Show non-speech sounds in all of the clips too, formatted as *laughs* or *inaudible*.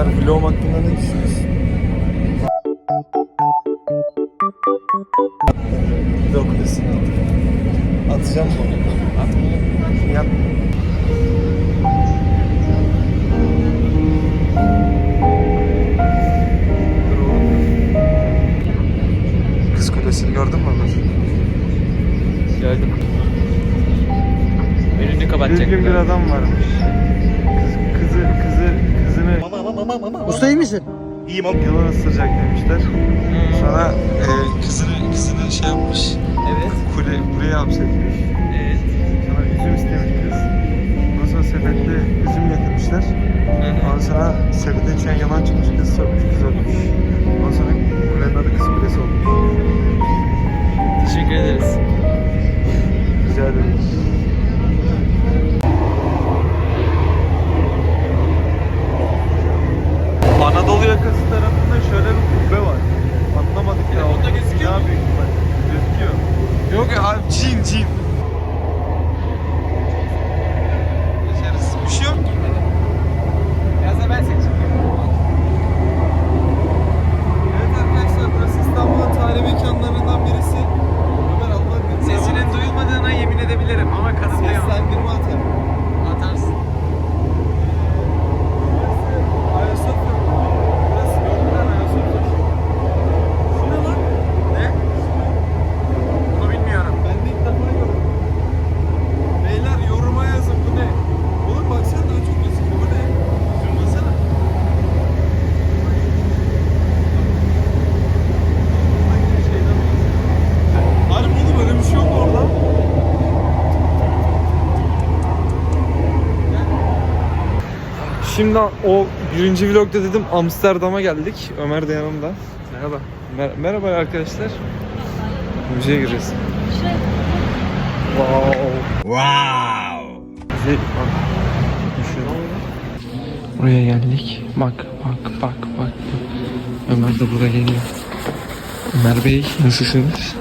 Ömer vlog hakkında ne düşünüyorsun? Vlog resim Atacağım bunu. At bunu. Yap. Kız kulesini gördün mü Ömer? Gördüm. Önünü kapatacak. gün bir adam varmış. Kız, kızı, kızı, kızını Usta iyi misin? yılan ısıracak demişler. Hmm. Sonra e, kızını, kızını şey yapmış. Evet. Kule, kuleye hapsetmiş. Evet. Sonra üzüm istemiş kız. Ondan sonra sepette üzüm getirmişler. Ondan sonra sepetin içinden yalan çıkmış kız sormuş kız ölmüş. Ondan sonra kulenin adı kız kulesi olmuş. Teşekkür ederiz. Rica ederim. Anadolu yakası tarafında şöyle bir kubbe var. Anlamadık ya. Telefonda gözüküyor Bina mu? büyük. Gözüküyor. Yok ya abi cin cin. Geçeriz. Bir şey yok ki. Biraz da ben seçeyim. Evet arkadaşlar burası İstanbul'un tarihi mekanlarından birisi. Ömer Allah Sesinin duyulmadığına yemin edebilirim ama kanıtlayamam. Seslendirme atarım. Atarsın. Ayasofya. Burası gördüler Ayasofya. Şu ne lan? Ne? Bunu bilmiyorum. Ben de ilk defa gördüm. Beyler yoruma yazın bu ne? Oğlum baksana daha çok gözüküyor bu ne? Zoomlasana. Harbi oğlum öyle bir şey yok orada. Şimdi o birinci vlogda dedim Amsterdam'a geldik. Ömer de yanımda. Merhaba. Mer- merhaba arkadaşlar. Müzeye gireceğiz. Wow. Wow. Bize bak. Buraya geldik. Bak bak bak bak. Ömer de burada geliyor. Ömer Bey nasılsınız?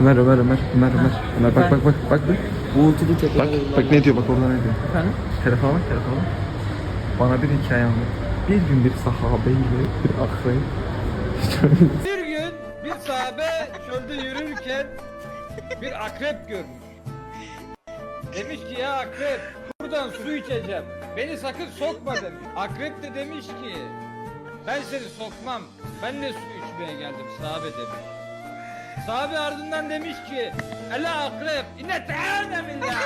Ömer, Ömer, Ömer, Ömer, Ömer. Ömer bak bak bak bak bak. Uğultulu tekrar Bak, bak ne diyor bak orada ne diyor. Efendim? Telefona bak telefona. Bana bir hikaye anlat. Bir gün bir sahabeyle bir akrayı. bir gün bir sahabe çölde yürürken bir akrep görmüş. Demiş ki ya akrep buradan su içeceğim. Beni sakın sokma demiş. Akrep de demiş ki ben seni sokmam. Ben de su içmeye geldim sahabe demiş. Sahabe ardından demiş ki Ela akrep inne teâne billah."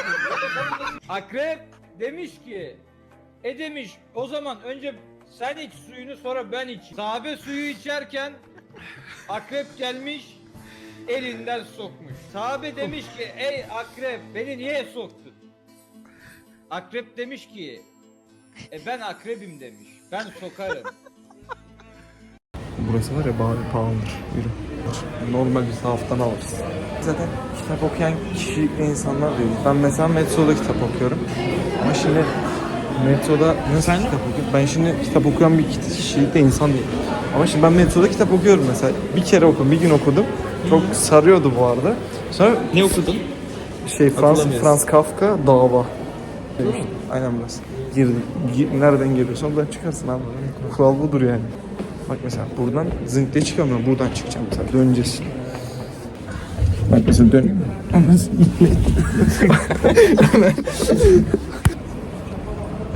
Akrep demiş ki e demiş o zaman önce sen iç suyunu sonra ben iç. Sahabe suyu içerken akrep gelmiş elinden sokmuş. Sahabe demiş ki ey akrep beni niye soktun? Akrep demiş ki e ben akrebim demiş. Ben sokarım. Burası var ya bari pahalıdır. Yürü. Normal bir sahaftan alırız. Zaten kitap okuyan kişilikli insanlar değil. Ben mesela metroda kitap okuyorum. Ama şimdi metroda nasıl kitap okuyorum? Ben şimdi kitap okuyan bir kişilikli insan değilim. Ama şimdi ben metroda kitap okuyorum mesela. Bir kere okudum, bir gün okudum. Çok sarıyordu bu arada. Sonra Ne okudun? şey Frans, Hatırlamıyorsun. Frans Kafka dava. Demiştim. Aynen burası. Girdim. Gi- nereden geliyorsan buradan çıkarsın abi. Kural budur yani. Bak mesela buradan zınkle çıkamıyorum. Buradan çıkacağım mesela. Döneceğiz. Bak mesela? *laughs*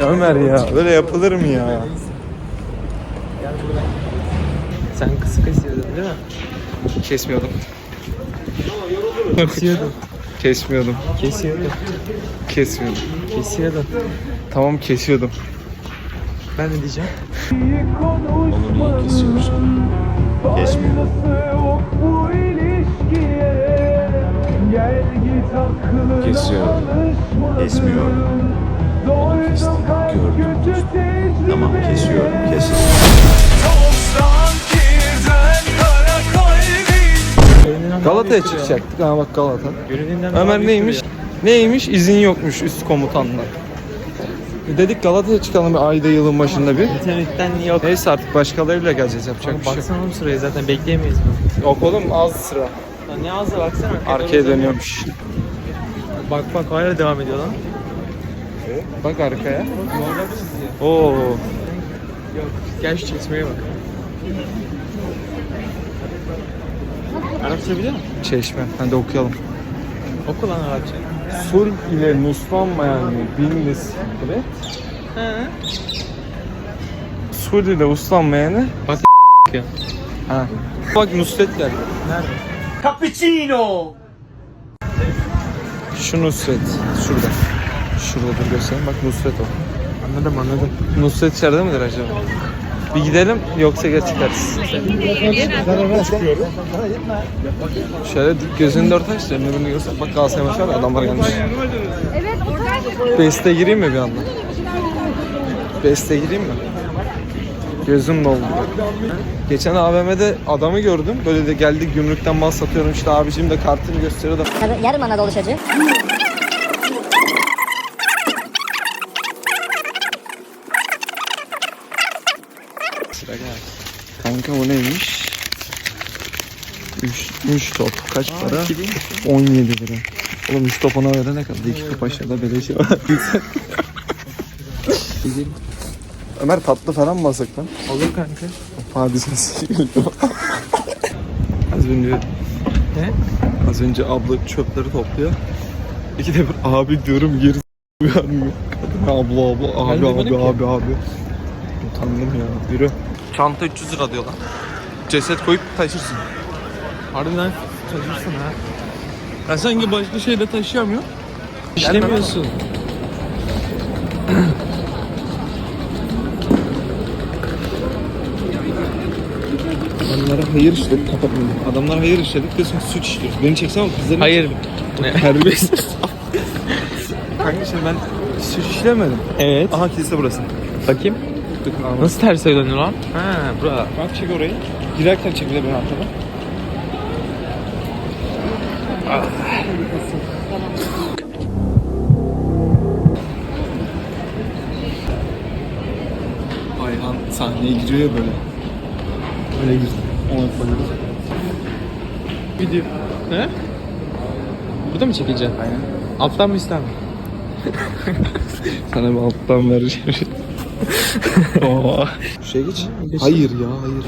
Ya Ömer ya böyle yapılır mı ya? Sen kısa kesiyordun değil mi? Kesmiyordum. Kesiyordun. Kesmiyordum. Kesiyordun. Kesmiyordum. Kesiyordun. Tamam kesiyordum. Ben ne diyeceğim? Onu niye kesiyorsun? Kesmiyor. Kesiyor. Kesmiyor. Onu kestim. Gördüm. Tamam kesiyorum. Kesin. Galata'ya çıkacaktık. Ha bak Galata. Ömer neymiş? Neymiş? İzin yokmuş üst komutandan. Dedik Galata'ya çıkalım bir ayda yılın başında bir. İnternetten yok. Neyse artık başkalarıyla geleceğiz yapacak bir şey. yok. Baksana oğlum sıraya zaten bekleyemeyiz bunu. Yok oğlum az sıra. Lan ne ağzı baksana. Arkaya dönüyormuş. Bak bak hala devam ediyor lan. Bak arkaya. Oo. Yok gel şu çeşmeye bak. Arapça biliyor musun? Çeşme. Hadi okuyalım. Oku lan Arapça. Sul ile nuslanmayan bin nisbet. He. Sul ile uslanmayanı. Bak Ha. Bak Nusret geldi. Nerede? Şu Nusret. Şurada. Şurada dur göstereyim. Bak Nusret o. Anladım anladım. Nusret içeride midir acaba? Bir gidelim yoksa geç çıkarız. Şöyle gözünü dört aç da önünü göster. Bak Galatasaray maçı var ya, adamlar gelmiş. Beste gireyim mi bir anda? Beste gireyim mi? Gözüm doldu. Geçen AVM'de adamı gördüm. Böyle de geldi gümrükten mal satıyorum işte abicim de kartını gösteriyor da. Yarım ana dolaşacı. 3 3 top kaç para? 17 lira. Oğlum 3 top ona verene kadar 2 top aşağıda beleşi var. *laughs* Ömer tatlı falan mı alsak lan? Olur kanka. Hadisesi geliyor. Az önce Ne? az önce abla çöpleri topluyor. İki de bir abi diyorum geri vermiyor. Kadın abla abla abi abi ki. abi abi. Utandım ya. Yürü. Çanta 300 lira diyor lan. Ceset koyup taşırsın. Harbiden taşırsın ha. Ben sanki başka şeyle taşıyamıyorum. İşlemiyorsun. Adamlara hayır işledik kapatmadım. Adamlar hayır işledik diyorsun ki suç işliyoruz. Beni çeksen ama kızların Hayır. Terbiyesiz. *laughs* Kanka şimdi ben suç işlemedim. Evet. Aha kilise burası. Bakayım. Nasıl ters dönüyor lan? Ha bura. Bak çek orayı. Girerken çek bir de beni arkada. Ayhan sahneye giriyor ya böyle. Öyle girdi. Ona böyle. Video. Ne? Burada mı çekeceksin? Aynen. Alttan mı üstten mi? *laughs* Sana bir alttan vereceğim. *laughs* Oo. Şuraya geç. Hayır ya hayır.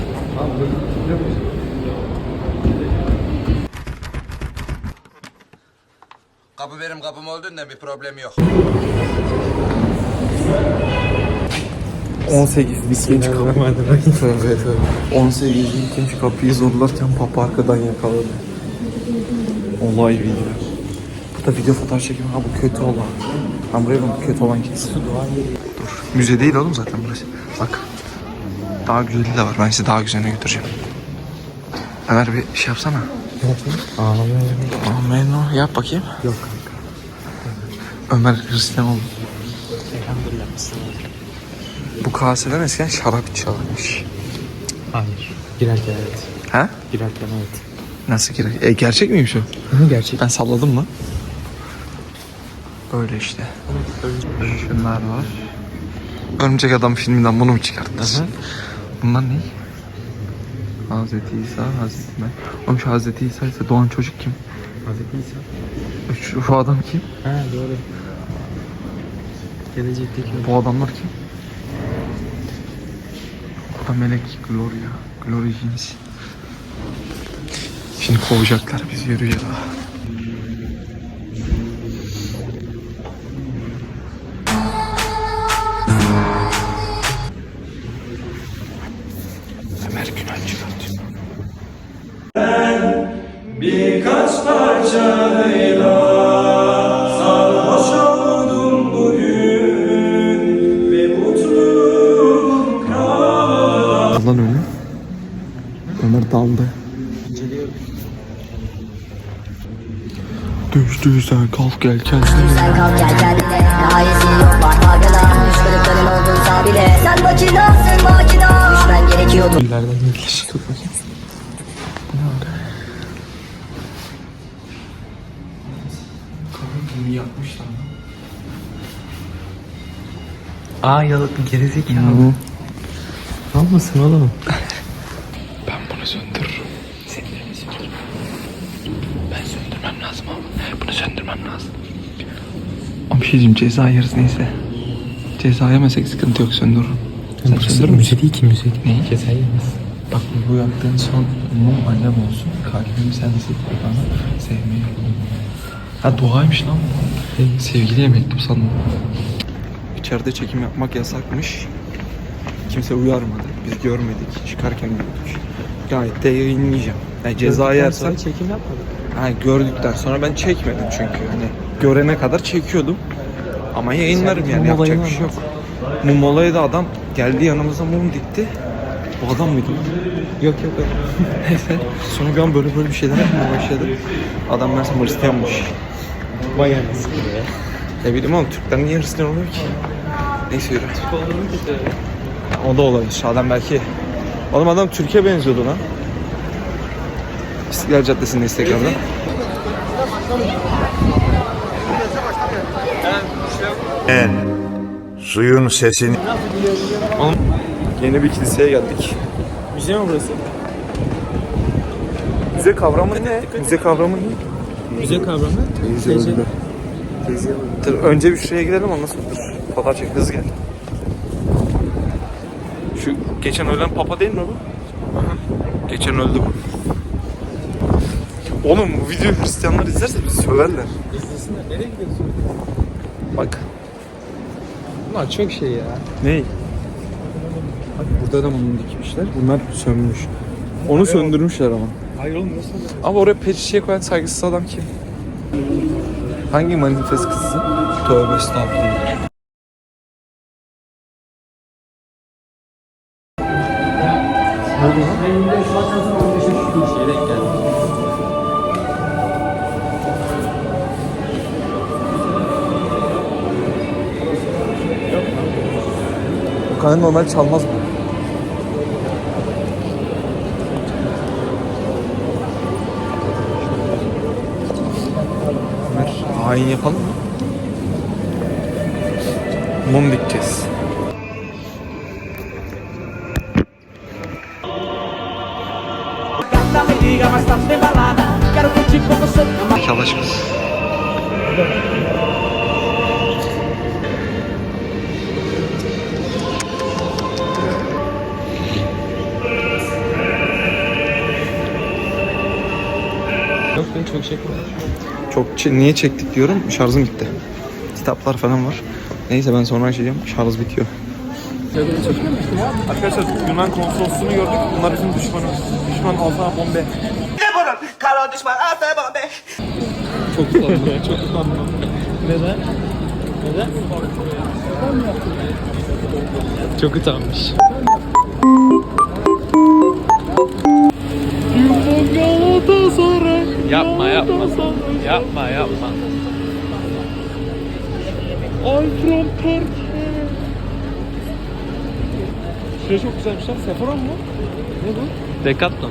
Kapı benim kapım olduğundan bir problem yok. 18 ikinci kapı. Evet evet. 18 ikinci kapıyı zorlarken papa arkadan yakaladı. Olay video. Bu da video fotoğraf çekiyor. Ha bu kötü olan. Ben buraya bak kötü olan kesin. Dur. Müze değil oğlum zaten burası. Bak. Daha güzeli de var. Ben sizi daha güzeline götüreceğim. Ömer bir şey yapsana. Amen o. Yap bakayım. Yok. Ömer Hristiyan oldu. Bu kaseden eskiden şarap içiyorlarmış. Hayır. Girerken evet. Ha? Girerken evet. Nasıl girer? E, gerçek miymiş o? Hı, gerçek. Ben salladım mı? Böyle işte. Şunlar var. Örümcek Adam filminden bunu mu çıkarttınız? Bunlar ne? Hazreti İsa, Hazreti Mehmet. Oğlum şu Hazreti İsa ise doğan çocuk kim? Hazreti İsa. Şu, şu adam kim? Ha doğru. Gelecekteki Bu adamlar kim? Bu da Melek Gloria. Gloria Jeans. Şimdi kovacaklar biz yürü ya. Düştü sen kalk gel kendine. Sen kalk gel kendine Gayesi yok var farkına Kırıkların olduysa bile Sen makinasın makina Düşmen gerekiyordu İleriden yetişir. Tut bakayım. Bunu yapmışlar. Aa yalık gerizekalı. Mal mısın oğlum? *laughs* Ben bunu söndürürüm. Seni de söndürürüm. Ben söndürmem lazım abi. Bunu söndürmem lazım. Ama bir şey ceza yeriz neyse. Ceza yemesek sıkıntı yok söndürürüm. Sen söndürür? Müze değil ki müze. Ne? Ceza yemez. Bak bu yaptığın son mum annem olsun. Kalbim sensin. Bana sevmeyi Ha duaymış lan bu. Sevgiliye mektup sandım. İçeride çekim yapmak yasakmış. Kimse uyarmadı. Biz görmedik. Çıkarken gördük. Gayet de yayınlayacağım. Yani ceza yersem çekim yapmadık. ha, gördükten sonra ben çekmedim çünkü. Hani görene kadar çekiyordum. Ama yayınlarım yani yapacak bir şey yok. Mum olayı da adam geldi yanımıza mum dikti. Bu adam mıydı? Yok yok yok. *laughs* Neyse. Sonra bir an böyle böyle bir şeyler yapmaya başladı. Adam meğerse Hristiyanmış. Vay anasını be. Ne bileyim oğlum Türkler niye Hristiyan oluyor ki? Neyse yürü. O da olabilir. Adam belki... Oğlum adam Türkiye benziyordu lan. İstiklal Caddesi'nde Instagram'da. En suyun sesini Yeni bir kiliseye geldik. Müze mi burası? Müze kavramı ne? Müze kavramı ne? Müze kavramı. Teyze. Dur, önce bir şuraya gidelim ondan sonra dur. Fotoğraf çek hızlı gel. Şu geçen ölen papa değil mi bu? Geçen öldü bu. Oğlum bu videoyu Hristiyanlar izlerse bizi söverler. İzlesinler. Nereye gidiyorsun? Bak. Bunlar çok şey ya. Ne? Bak burada da mum dikmişler. Bunlar sönmüş. Onu söndürmüşler ama. Hayır oğlum nasıl? Ama oraya pet şişeye koyan saygısız adam kim? Hangi manifest kızı? Tövbe estağfurullah. Normal çalmaz bu. Ömer, hain yapalım mı? Mum dikeceğiz. Arkadaşımız. Yok çok şey Çok niye çektik diyorum. Şarjım bitti. Kitaplar falan var. Neyse ben sonra açacağım. Şarj bitiyor. Arkadaşlar Yunan konsolosluğunu gördük. Bunlar bizim düşmanımız. Düşman alfa bombe. Çok utandım. çok utandım. Neden? Neden? Çok utanmış. Yapma yapma. Yapma yapma. I'm from Turkey. Şuraya çok güzelmiş lan. Sephora mı? Ne bu? Decathlon.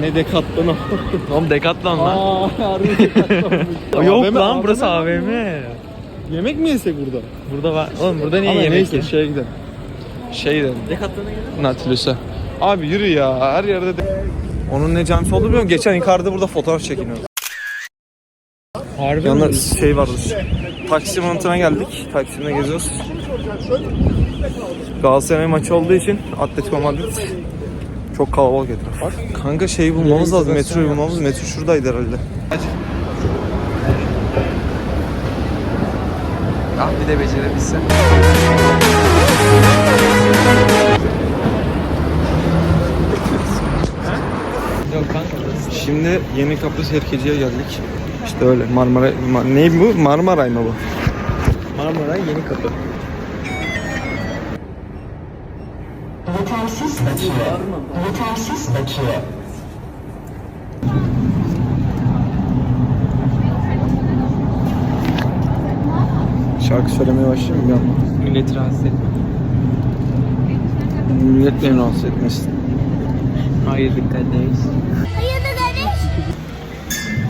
Ne dekatlanı. *laughs* Oğlum Decathlon lan. Aa harbi dekatlanmış. *laughs* Yok AVM, lan burası AVM. AVM. Yemek mi yesek burada? Burada var. Oğlum burada niye Ama yemek neyse şeye gidelim. Şey gidelim. Decathlon'a gidelim. Nautilus'a. Abi yürü ya her yerde de... Onun ne camisi oldu biliyor musun? Geçen yukarıda burada fotoğraf çekiniyordu. Harbi Yanında şey vardı. Taksim anıtına geldik. Taksim'de geziyoruz. Galatasaray maçı olduğu için Atletico Madrid çok kalabalık etraf. Kanka şeyi bulmamız lazım. Metroyu bulmamız. Metro şuradaydı herhalde. Ah bir de becerebilse. Yok kanka. Şimdi Yeni Kapı Serkeci'ye geldik. İşte öyle Marmara... Ma- ne bu? Marmaray mı bu? Marmara yeni kapı. Şarkı söylemeye başlayayım anda? Milleti rahatsız etme. Millet beni rahatsız etmesin. Hayır dikkatliyiz.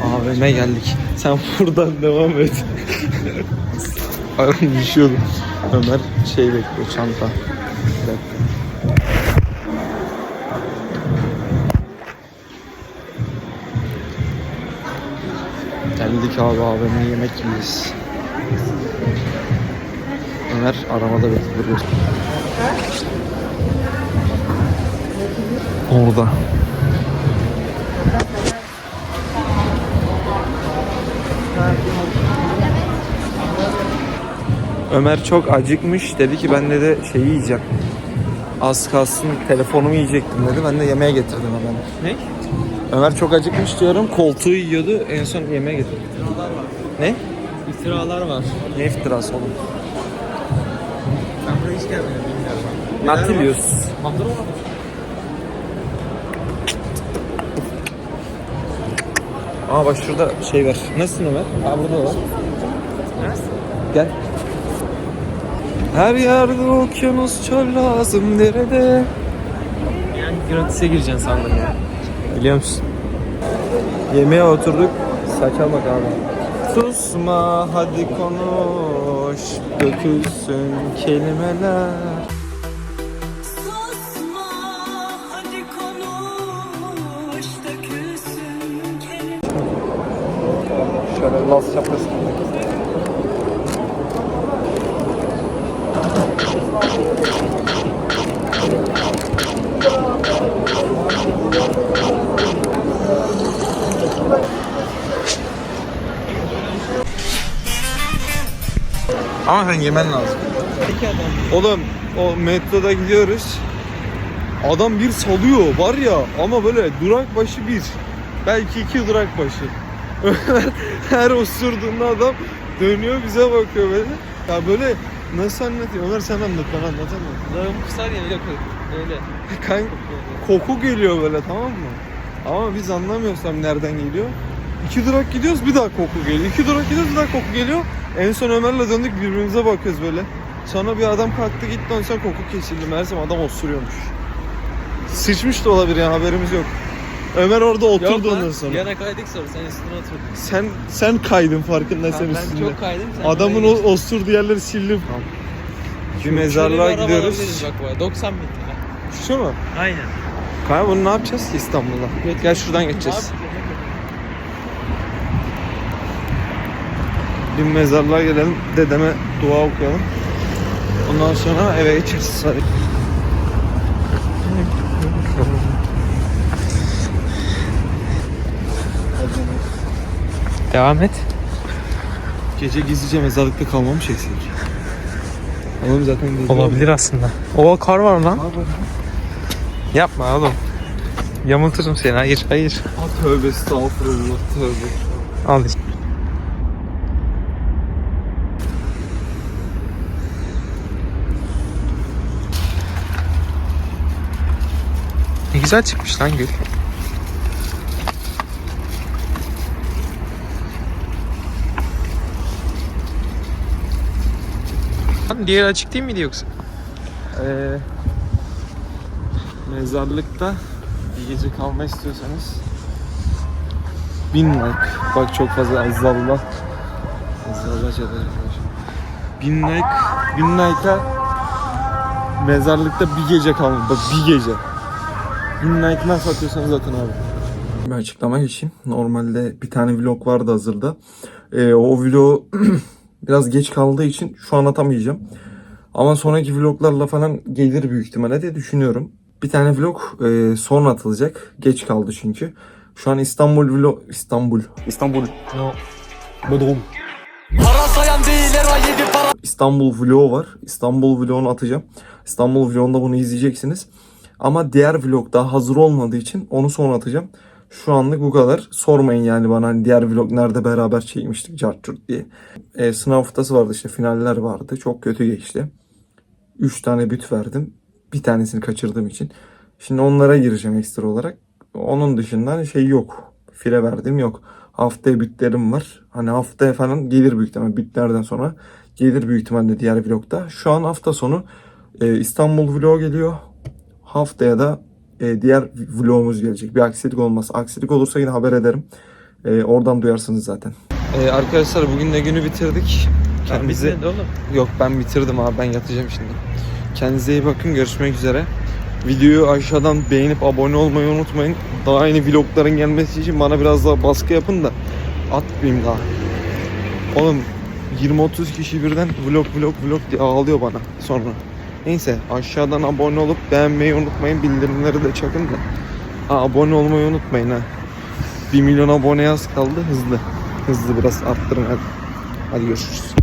AVM'e geldik. Sen *laughs* buradan devam et. Ayağım düşüyordu. Ömer şey bekliyor çanta. Geldik abi AVM'ye yemek yiyiz. Ömer aramada bekliyor. Orada. Ömer çok acıkmış. Dedi ki ben de şeyi yiyeceğim. Az kalsın telefonumu yiyecektim dedi. Ben de yemeğe getirdim hemen. Ne? Ömer çok acıkmış diyorum. Koltuğu yiyordu. En son yemeğe getirdim. Ne? İftiralar var. Ne iftirası oğlum? Ben buraya hiç gelmedim bilmiyorum. Nautilus. Bandırma Aa bak şurada şey var. Nasılsın Ömer? Aa burada var. Gel. Her yerde okyanus çöl lazım derede. Yani gratis'e gireceksin sandım ya. Biliyor musun? Yemeğe oturduk. Saça bak abi. Susma hadi konuş. Dökülsün kelimeler. Yapasın. Ama sen yemen lazım. Oğlum o metroda gidiyoruz. Adam bir salıyor var ya ama böyle durak başı bir. Belki iki durak başı. Her osurduğunda adam dönüyor bize bakıyor böyle. Ya böyle nasıl anlatayım? Ömer sen anlat ben anlatamam. Lağım kusar ya öyle. Öyle. *laughs* Kan koku geliyor böyle tamam mı? Ama biz anlamıyoruz tam nereden geliyor. İki durak gidiyoruz bir daha koku geliyor. İki durak gidiyoruz bir daha koku geliyor. En son Ömer'le döndük birbirimize bakıyoruz böyle. Sonra bir adam kalktı gitti ondan sonra koku kesildi. Meğersem adam osuruyormuş. Sıçmış da olabilir yani haberimiz yok. Ömer orada oturdu ondan sonra. Yana kaydık sonra sen üstüne oturdun. Sen sen kaydın farkındaysan Ben üstünde. çok kaydım. Sen Adamın o osurduğu yerleri sildim. Bir mezarlığa Şöyle bir araba gidiyoruz. Bak bu arada, 90 bin lira. Şu mu? Aynen. Kanka bunu ne yapacağız ki İstanbul'da? Gel şuradan geçeceğiz. bir mezarlığa gelelim. Dedeme dua okuyalım. Ondan sonra eve geçeriz. Hadi. Devam et. Gece gizlice mezarlıkta kalmamı çeksek. Oğlum zaten gece Olabilir aslında. O kar var lan. Yapma oğlum. Yamulturum seni. Hayır hayır. Ah, tövbe estağfurullah tövbe. Al işte. Ne güzel çıkmış lan gül. Lan diğer açık değil miydi yoksa? Ee, mezarlıkta bir gece kalma istiyorsanız bin like. Bak çok fazla Azzallah. Azzallah çadır arkadaşım. Bin like, bin like'a mezarlıkta bir gece kalma. Bak bir gece. Bin like nasıl atıyorsanız atın abi. Bir açıklama geçeyim. Normalde bir tane vlog vardı hazırda. Ee, o vlog *clears throat* biraz geç kaldığı için şu an atamayacağım. Ama sonraki vloglarla falan gelir büyük ihtimalle diye düşünüyorum. Bir tane vlog e, sonra atılacak. Geç kaldı çünkü. Şu an İstanbul vlog... İstanbul. İstanbul. No. Bodrum. İstanbul vlogu var. İstanbul vlogunu atacağım. İstanbul vlogunda bunu izleyeceksiniz. Ama diğer vlog daha hazır olmadığı için onu sonra atacağım. Şu anlık bu kadar. Sormayın yani bana hani diğer vlog nerede beraber çekmiştik Cartçurt diye. E, sınav haftası vardı işte finaller vardı. Çok kötü geçti. 3 tane büt verdim. Bir tanesini kaçırdığım için. Şimdi onlara gireceğim ekstra olarak. Onun dışında şey yok. Fire verdiğim yok. Haftaya bütlerim var. Hani haftaya falan gelir büyük ihtimalle. Bütlerden sonra gelir büyük ihtimalle diğer vlogda. Şu an hafta sonu e, İstanbul vlog geliyor. Haftaya da e, diğer vlogumuz gelecek. Bir aksilik olmaz. Aksilik olursa yine haber ederim. E, oradan duyarsınız zaten. E, arkadaşlar bugün de günü bitirdik. Kendinize... Bitmedi oğlum. Yok ben bitirdim abi ben yatacağım şimdi. Kendinize iyi bakın görüşmek üzere. Videoyu aşağıdan beğenip abone olmayı unutmayın. Daha yeni vlogların gelmesi için bana biraz daha baskı yapın da atmayayım daha. Oğlum 20-30 kişi birden vlog vlog vlog diye ağlıyor bana sonra. Neyse aşağıdan abone olup beğenmeyi unutmayın. Bildirimleri de çakın da. Ha, abone olmayı unutmayın ha. 1 milyon aboneye az kaldı hızlı. Hızlı biraz arttırın hadi. Hadi görüşürüz.